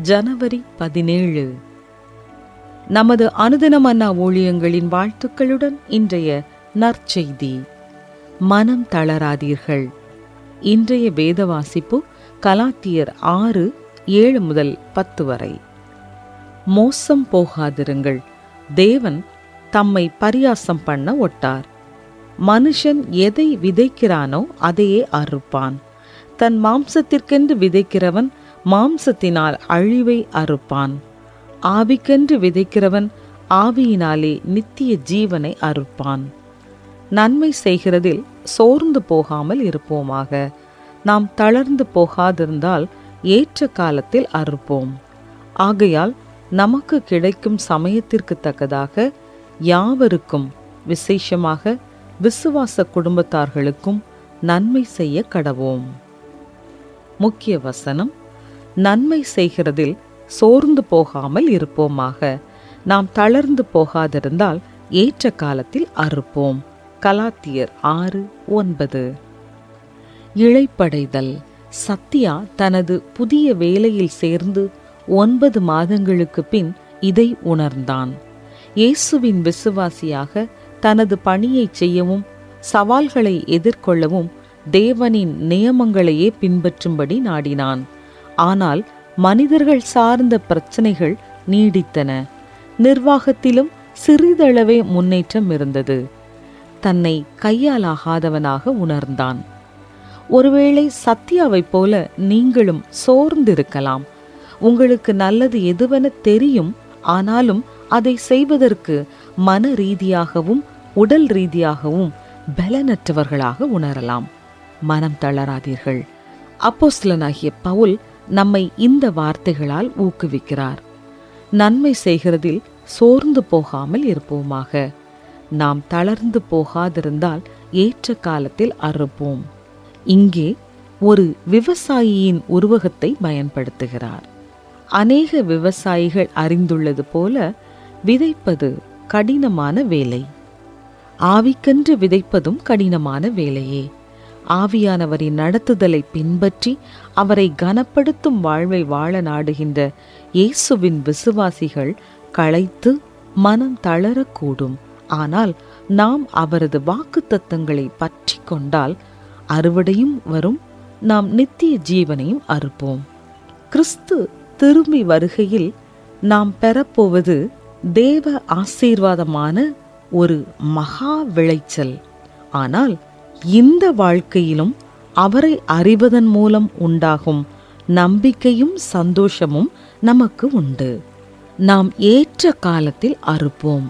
ஜனவரி பதினேழு. நமது அனுதினம் அண்ணா ஊழியங்களின் வாழ்த்துக்களுடன் இன்றைய நற்செய்தி. மனம் தளராதீர்கள். இன்றைய வேத வாசிப்பு கலாத்தியர் ஆறு ஏழு முதல் பத்து வரை. மோசம் போகாதிருங்கள். தேவன் தம்மை பரியாசம் பண்ண ஒட்டார். மனுஷன் எதை விதைக்கிறானோ அதையே அறுப்பான். தன் மாம்சத்திற்கென்று விதைக்கிறவன் மாம்சத்தினால் அழிவை அறுப்பான். ஆவிக்கென்று விதைக்கிறவன் ஆவியினாலே நித்திய ஜீவனை அறுப்பான். நன்மை செய்கிறதில் சோர்ந்து போகாமல் இருப்போமாக. நாம் தளர்ந்து போகாதிருந்தால் ஏற்ற காலத்தில் அறுப்போம். ஆகையால் நமக்கு கிடைக்கும் சமயத்திற்கு தக்கதாக யாவருக்கும் விசேஷமாக விசுவாச குடும்பத்தார்களுக்கும் நன்மை செய்ய கடவோம். முக்கிய வசனம் நன்மை செய்கிறதில் சோர்ந்து போகாமல் இருப்போமாக. நாம் தளர்ந்து போகாதிருந்தால் ஏற்ற காலத்தில் அறுப்போம். கலாத்தியர் ஆறு ஒன்பது. இழைப்படைதல் சத்யா தனது புதிய வேலையில் சேர்ந்து ஒன்பது மாதங்களுக்கு பின் இதை உணர்ந்தான். இயேசுவின் விசுவாசியாக தனது பணியை செய்யவும் சவால்களை எதிர்கொள்ளவும் தேவனின் நியமங்களையே பின்பற்றும்படி நாடினான். ஆனால் மனிதர்கள் சார்ந்த பிரச்சனைகள் நீடித்தன. நிர்வாகத்திலும் சிறிதளவே முன்னேற்றம் இருந்தது. தன்னை கையாலாகாதவனாக உணர்ந்தான். ஒருவேளை சத்யாவைப் போல நீங்களும் சோர்ந்திருக்கலாம். உங்களுக்கு நல்லது எதுவென தெரியும். ஆனாலும் அதை செய்வதற்கு மன ரீதியாகவும் உடல் ரீதியாகவும் பலனற்றவர்களாக உணரலாம். மனம் தளராதீர்கள். அப்போஸ்தலனாகிய பவுல் நம்மை இந்த வார்த்தைகளால் ஊக்குவிக்கிறார். நன்மை செய்கிறதில் சோர்ந்து போகாமல் இருப்போமாக. நாம் தளர்ந்து போகாதிருந்தால் ஏற்ற காலத்தில் அறுப்போம். இங்கே ஒரு விவசாயியின் உருவகத்தை பயன்படுத்துகிறார். அநேக விவசாயிகள் அறிந்துள்ளது போல விதைப்பது கடினமான வேலை. ஆவிக்கென்று விதைப்பதும் கடினமான வேலையே. ஆவியானவரின் நடத்துதலை பின்பற்றி அவரை கனப்படுத்தும் வாழ்வை வாழ நாடுகின்ற இயேசுவின் விசுவாசிகள் களைத்து மனம் தளரக்கூடும். ஆனால் நாம் அவரது வாக்குத்தத்தங்களை பற்றி கொண்டால் அறுவடையும் வரும் நாம் நித்திய ஜீவனையும் அறுப்போம். கிறிஸ்து திரும்பி வருகையில் நாம் பெறப்போவது தேவ ஆசீர்வாதமான ஒரு மகா விளைச்சல். ஆனால் இந்த வாழ்க்கையிலும் அவரை அறிவதன் மூலம் உண்டாகும் நம்பிக்கையும் சந்தோஷமும் நமக்கு உண்டு. நாம் ஏற்ற காலத்தில் அறுப்போம்.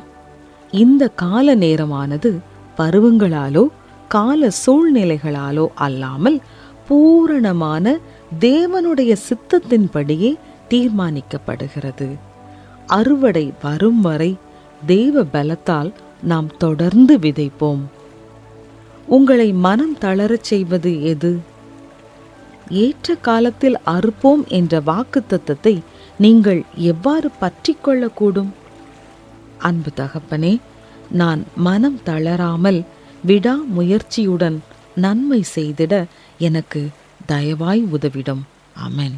இந்த கால நேரமானது பருவங்களாலோ கால சூழ்நிலைகளாலோ அல்லாமல் பூரணமான தேவனுடைய சித்தத்தின்படியே தீர்மானிக்கப்படுகிறது. அறுவடை வரும் வரை தேவ பலத்தால் நாம் தொடர்ந்து விதைப்போம். உங்களை மனம் தளரச் செய்வது எது? ஏற்ற காலத்தில் அறுப்போம் என்ற வாக்குத்தத்தத்தை நீங்கள் எவ்வாறு பற்றி கொள்ளக்கூடும்? அன்பு தகப்பனே நான் மனம் தளராமல் விடா முயற்சியுடன் நன்மை செய்திட எனக்கு தயவாய் உதவிடும். அமென்